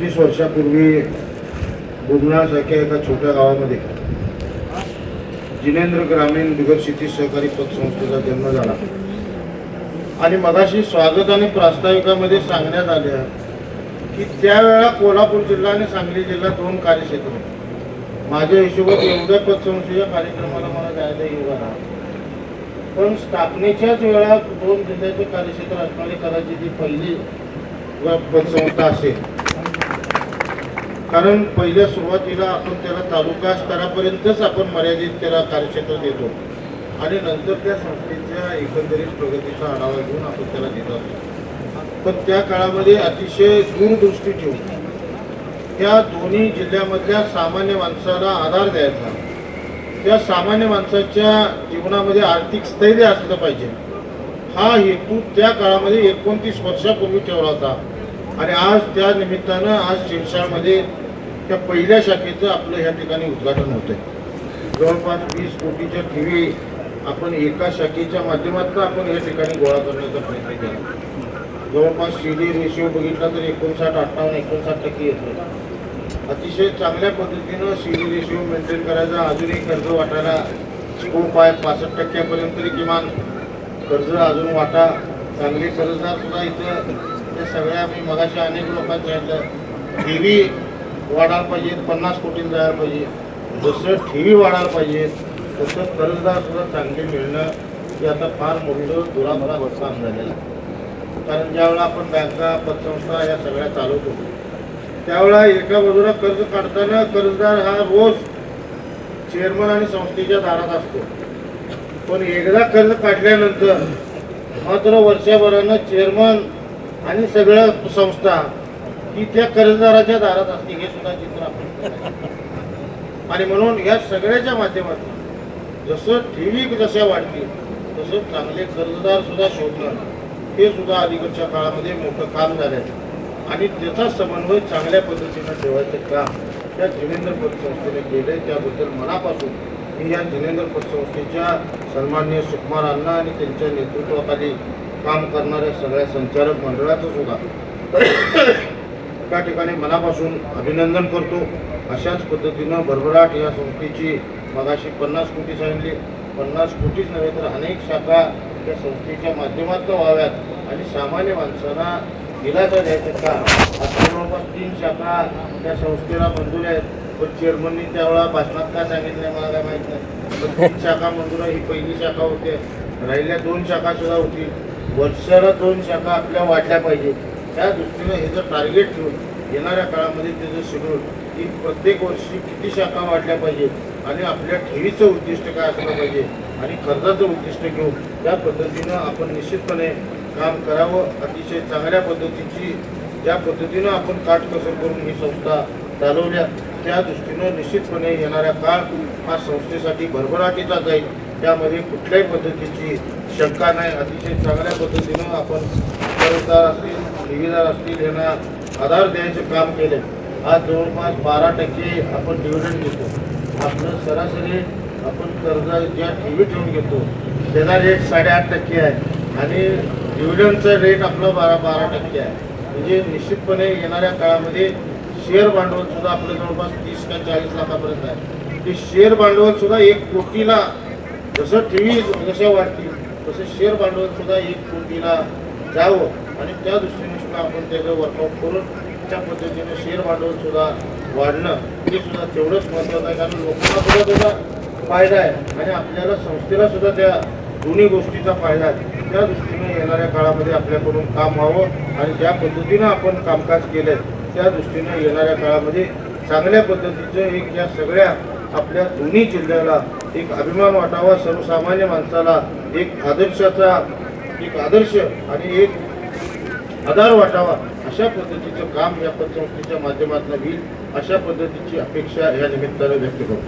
पंचवीस वर्षापूर्वी बुगनासारख्या एका छोट्या गावामध्ये जिनेंद्र ग्रामीण बिगर शेती सहकारी पतसंस्थेचा जन्म झाला. आणि मगाशी स्वागत आणि प्रास्ताविकामध्ये सांगण्यात आले की त्यावेळेला कोल्हापूर जिल्हा आणि सांगली जिल्हा दोन कार्यक्षेत्र माझ्या हिशोबात एवढ्या पतसंस्थेच्या कार्यक्रमाला मला जायला येऊ आला पण स्थापनेच्याच वेळा दोन जिल्ह्याचे कार्यक्षेत्र असणारी कदाचित जी पहिली व पतसंस्था असेल. कारण पहिल्या सुरुवातीला आपण त्याला तालुका स्तरापर्यंतच आपण मर्यादित त्याला कार्यक्षेत्र देतो. आणि नंतर त्या संस्थेच्या एकंदरीत प्रगतीचा आढावा घेऊन आपण त्याला देत असतो पण त्या काळामध्ये अतिशय दूरदृष्टी ठेवून त्या दोन्ही जिल्ह्यामधल्या सामान्य माणसाला आधार द्यायचा. त्या सामान्य माणसाच्या जीवनामध्ये आर्थिक स्थैर्य असलं पाहिजे. हा हेतू त्या काळामध्ये एकोणतीस वर्षापूर्वी ठेवला होता. आणि आज त्या निमित्तानं आज शिरसाळमध्ये त्या पहिल्या शाखेचं आपलं ह्या ठिकाणी उद्घाटन होतंय. जवळपास वीस कोटीच्या ठेवी आपण एका शाखेच्या माध्यमातून आपण या ठिकाणी गोळा करण्याचा प्रयत्न केला. जवळपास शिडी रेशिओ बघितला तर एकोणसाठ अठ्ठावन्न एकोणसाठ टक्के येतो अतिशय चांगल्या पद्धतीनं शिडी रेशिओ मेंटेन करायचा. अजूनही कर्ज वाटायला स्कोप आहे. पासष्ट टक्क्यापर्यंत तरी किमान कर्ज अजून वाटा. चांगले कर्जदार सुद्धा इथं ते सगळ्या मी मगाशी अनेक लोकांचं सांगितलं व्ही वाढायला पाहिजेत पन्नास कोटी जायला पाहिजे. जसं व्ही वाढायला पाहिजे तसं कर्जदारसुद्धा चांगले मिळणं हे आता फार मोठं दुराभरा काम झालेलं आहे. कारण ज्यावेळेला आपण बँका पतसंस्था या सगळ्या चालवतो त्यावेळेला एका बाजूला कर्ज काढताना कर्जदार हा रोज चेअरमन आणि संस्थेच्या दारात असतो. पण एकदा कर्ज काढल्यानंतर मात्र वर्षभरानं चेअरमन आणि सगळं संस्था की त्या कर्जदाराच्या दारात असते हे सुद्धा चित्र आपण आणि म्हणून या सगळ्याच्या माध्यमातून जसं ठेवी जशा वाढतील तसं चांगले कर्जदार सुद्धा शोधणं हे सुद्धा अलीकडच्या काळामध्ये मोठं काम झालं आहे आणि त्याचा समन्वय चांगल्या पद्धतीनं ठेवायचं काम त्या जिनेंद्र पतसंस्थेने केलं त्याबद्दल मनापासून मी या जिनेंद्र पतसंस्थेच्या सन्माननीय सुकुमार अण्णा आणि त्यांच्या नेतृत्वाखाली काम करणाऱ्या सगळ्या संचालक मंडळाचं सुद्धा त्या ठिकाणी मनापासून अभिनंदन करतो. अशाच पद्धतीनं भरभराट या संस्थेची मगाशी पन्नास कोटी सांगितली. पन्नास कोटीच नव्हे तर अनेक शाखा त्या संस्थेच्या माध्यमातून व्हाव्यात आणि सामान्य माणसांना दिलासा द्यायचं का? आता जवळपास तीन शाखा त्या संस्थेला मंजूर आहेत. पण चेअरमननी त्यावेळा भाषणात काय सांगितलं मला काय माहीत नाही. पण तीन शाखा मंजूर आहे. ही पहिली शाखा होते. राहिल्या दोन शाखा सुद्धा होती. वर्षाला दोन शाखा आपल्या वाढल्या पाहिजे त्या दृष्टीनं हे जर टार्गेट ठेवून येणाऱ्या काळामध्ये त्याचं शेड्यूल की प्रत्येक वर्षी किती शाखा वाढल्या पाहिजे आणि आपल्या ठेवीचं उद्दिष्ट काय असलं पाहिजे आणि कर्जाचं उद्दिष्ट घेऊन त्या पद्धतीनं आपण निश्चितपणे काम करावं. अतिशय चांगल्या पद्धतीची ज्या पद्धतीनं आपण काटकसर करून ही संस्था चालवल्या त्या दृष्टीनं निश्चितपणे येणाऱ्या काळ हा संस्थेसाठी भरभराटीचा जाईल. त्यामध्ये कुठल्याही पद्धतीची शंका नाही. अतिशय चांगल्या पद्धतीनं आपण कर्जदार असतील ठेवीदार असतील यांना आधार द्यायचं काम केलं आज जवळपास बारा टक्के आपण डिव्हिडंड घेतो. आपलं सरासरी आपण कर्ज ज्या ठेवी ठेवून घेतो त्याचा रेट साडेआठ टक्के आहे. आणि डिव्हिडंडचा रेट आपला बारा बारा टक्के आहे. म्हणजे निश्चितपणे येणाऱ्या काळामध्ये शेअर भांडवलसुद्धा आपलं जवळपास तीस का चाळीस लाखापर्यंत आहे. ते शेअर भांडवलसुद्धा एक कोटीला जसं ठेवी जशा वाढतील तसं शेअर भांडवल सुद्धा एक कोटीला जावं. आणि त्या दृष्टीने सुद्धा आपण त्याचं वर्कआउट करून त्या पद्धतीने शेअर भांडवल सुद्धा वाढणं हे सुद्धा तेवढंच महत्त्वाचं आहे. कारण लोकांना सुद्धा त्याचा फायदा आहे. आणि आपल्याला संस्थेला सुद्धा त्या दोन्ही गोष्टीचा फायदा आहे. त्या दृष्टीने येणाऱ्या काळामध्ये आपल्याकडून काम व्हावं आणि ज्या पद्धतीनं आपण कामकाज केलं त्या दृष्टीने येणाऱ्या काळामध्ये चांगल्या पद्धतीचं एक या सगळ्या आपल्या दोन्ही जिल्ह्याला एक अभिमान वाटावा सर्वसामान्य माणसाला एक आदर्शाचा एक आदर्श आणि एक आधार वाटावा अशा पद्धतीचं काम या पतसंस्थेच्या माध्यमातून होईल अशा पद्धतीची अपेक्षा या निमित्तानं व्यक्त करतो.